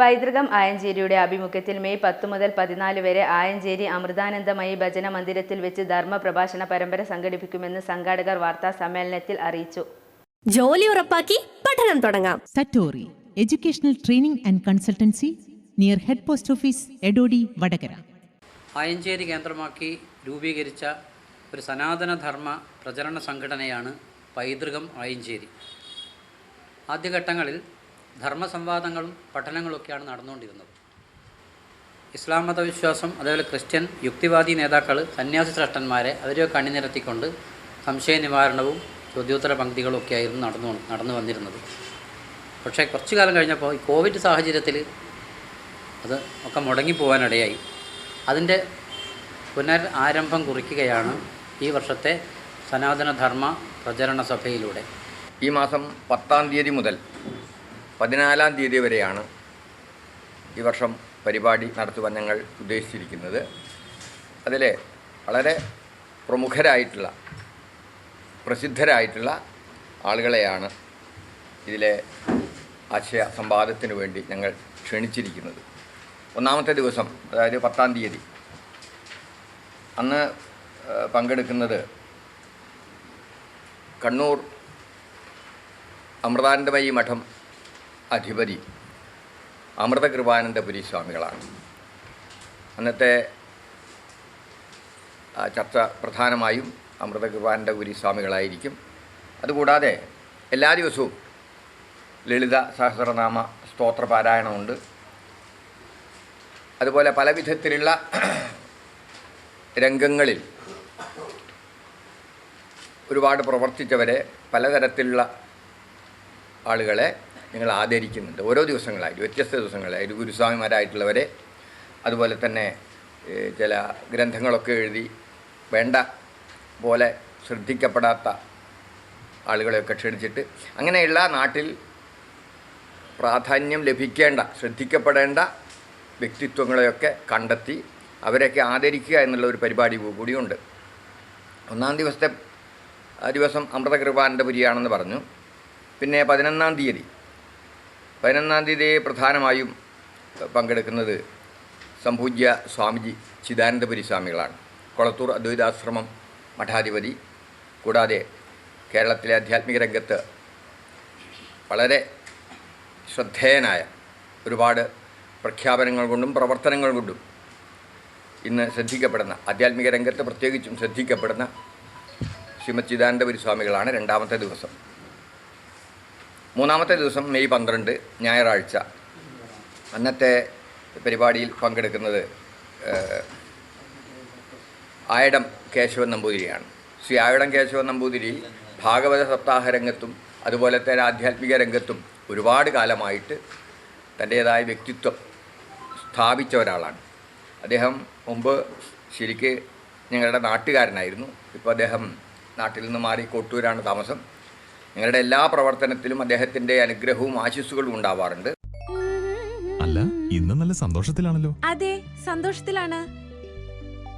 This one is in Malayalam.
പൈതൃകം ആയഞ്ചേരിയുടെ ആഭിമുഖ്യത്തിൽ മെയ് പത്ത് മുതൽ പതിനാല് വരെ ആയഞ്ചേരി അമൃതാനന്ദമയി ഭജന മന്ദിരത്തിൽ വെച്ച് ധർമ്മ പ്രഭാഷണ പരമ്പര സംഘടിപ്പിക്കുമെന്ന് സംഘാടകർ വാർത്താ സമ്മേളനത്തിൽ അറിയിച്ചു. ജോലി ഉറപ്പാക്കി പഠനം തുടങ്ങാം. Satori educational training and consultancy near head post office Edodi Vadakara. Ayancheri കേന്ദ്രമാക്കി രൂപീകരിച്ച ഒരു സനാതന ധർമ്മ പ്രചരണ സംഘടനയാണ് പൈതൃകം ആയഞ്ചേരി. ആദ്യഘട്ടങ്ങളിൽ ധർമ്മസംവാദങ്ങളും പഠനങ്ങളൊക്കെയാണ് നടന്നുകൊണ്ടിരുന്നത്. ഇസ്ലാം മതവിശ്വാസം അതേപോലെ ക്രിസ്ത്യൻ യുക്തിവാദി നേതാക്കൾ സന്യാസി ശ്രേഷ്ഠന്മാരെ അവരെയൊക്കെ അണിനിരത്തിക്കൊണ്ട് സംശയ നിവാരണവും ചോദ്യോത്തര പങ്ക്തികളും ഒക്കെ ആയിരുന്നു നടന്നു നടന്നു വന്നിരുന്നത്. പക്ഷേ കുറച്ചു കാലം കഴിഞ്ഞപ്പോൾ ഈ കോവിഡ് സാഹചര്യത്തിൽ അത് ഒക്കെ മുടങ്ങിപ്പോവാനിടയായി അതിന്റെ പുനർ ആരംഭം കുറിക്കുകയാണ് ഈ വർഷത്തെ സനാതനധർമ്മ പ്രചരണ സഭയിലൂടെ ഈ മാസം പത്താം തീയതി മുതൽ പതിനാലാം തീയതി വരെയാണ് ഈ വർഷം പരിപാടി നടത്തുവാൻ ഞങ്ങൾ ഉദ്ദേശിച്ചിരിക്കുന്നത്. അതിൽ വളരെ പ്രമുഖരായിട്ടുള്ള പ്രസിദ്ധരായിട്ടുള്ള ആളുകളെയാണ് ഇതിലെ ആശയ സംവാദത്തിന് വേണ്ടി ഞങ്ങൾ ക്ഷണിച്ചിരിക്കുന്നത്. ഒന്നാമത്തെ ദിവസം അതായത് പത്താം തീയതി അന്ന് പങ്കെടുക്കുന്നത് കണ്ണൂർ അമൃതാനന്ദമയി മഠം അധിപതി അമൃതകൃപാനന്ദപുരി സ്വാമികളാണ്. അന്നത്തെ ചർച്ച പ്രധാനമായും അമൃതകൃപാനന്ദപുരി സ്വാമികളായിരിക്കും. അതുകൂടാതെ എല്ലാ ദിവസവും ലളിത സഹസ്രനാമ സ്തോത്ര പാരായണമുണ്ട്. അതുപോലെ പല വിധത്തിലുള്ള രംഗങ്ങളിൽ ഒരുപാട് പ്രവർത്തിച്ചവരെ പലതരത്തിലുള്ള ആളുകളെ ഞങ്ങൾ ആദരിക്കുന്നുണ്ട്. ഓരോ ദിവസങ്ങളായിട്ട് വ്യത്യസ്ത ദിവസങ്ങളായിട്ട് ഗുരുസ്വാമിമാരായിട്ടുള്ളവരെ അതുപോലെ തന്നെ ചില ഗ്രന്ഥങ്ങളൊക്കെ എഴുതി വേണ്ട പോലെ ശ്രദ്ധിക്കപ്പെടാത്ത ആളുകളെയൊക്കെ ക്ഷണിച്ചിട്ട് അങ്ങനെയുള്ള നാട്ടിൽ പ്രാധാന്യം ലഭിക്കേണ്ട ശ്രദ്ധിക്കപ്പെടേണ്ട വ്യക്തിത്വങ്ങളെയൊക്കെ കണ്ടെത്തി അവരെയൊക്കെ ആദരിക്കുക എന്നുള്ള ഒരു പരിപാടി കൂടിയുണ്ട്. ഒന്നാം ദിവസത്തെ ദിവസം അമൃതകൃപാനന്ദപുരിയാണെന്ന് പറഞ്ഞു. പിന്നെ പതിനൊന്നാം തീയതി പതിനൊന്നാം തീയതി പ്രധാനമായും പങ്കെടുക്കുന്നത് സംഭൂജ്യ സ്വാമിജി ചിദാനന്ദപുരി സ്വാമികളാണ്. കൊളത്തൂർ അദ്വൈതാശ്രമം മഠാധിപതി കൂടാതെ കേരളത്തിലെ ആധ്യാത്മിക രംഗത്ത് വളരെ ശ്രദ്ധേയനായ ഒരുപാട് പ്രഖ്യാപനങ്ങൾ കൊണ്ടും പ്രവർത്തനങ്ങൾ കൊണ്ടും ഇന്ന് ശ്രദ്ധിക്കപ്പെടുന്ന ആധ്യാത്മിക രംഗത്ത് പ്രത്യേകിച്ചും ശ്രദ്ധിക്കപ്പെടുന്ന ശ്രീമത് ചിദാനന്ദപുരി സ്വാമികളാണ് രണ്ടാമത്തെ ദിവസം. മൂന്നാമത്തെ ദിവസം മെയ് പന്ത്രണ്ട് ഞായറാഴ്ച. അന്നത്തെ പരിപാടിയിൽ പങ്കെടുക്കുന്നത് ആയിടം കേശവൻ നമ്പൂതിരിയാണ്. ശ്രീ ആയടം കേശവൻ നമ്പൂതിരി ഭാഗവത സപ്താഹ രംഗത്തും അതുപോലെ തന്നെ ആധ്യാത്മിക രംഗത്തും ഒരുപാട് കാലമായിട്ട് തന്റേതായ വ്യക്തിത്വം സ്ഥാപിച്ച ഒരാളാണ്. അദ്ദേഹം മുമ്പ് ശരിക്ക് ഞങ്ങളുടെ നാട്ടുകാരനായിരുന്നു. ഇപ്പോൾ അദ്ദേഹം നാട്ടിൽ നിന്ന് മാറി കോട്ടൂരാണ് താമസം. ഞങ്ങളുടെ എല്ലാ പ്രവർത്തനത്തിലും അദ്ദേഹത്തിന്റെ അനുഗ്രഹവും ആശിസ്സുകളും ഉണ്ടാവാറുണ്ട്. അല്ല ഇന്ന് നല്ല സന്തോഷത്തിലാണല്ലോ. അതെ സന്തോഷത്തിലാണ്.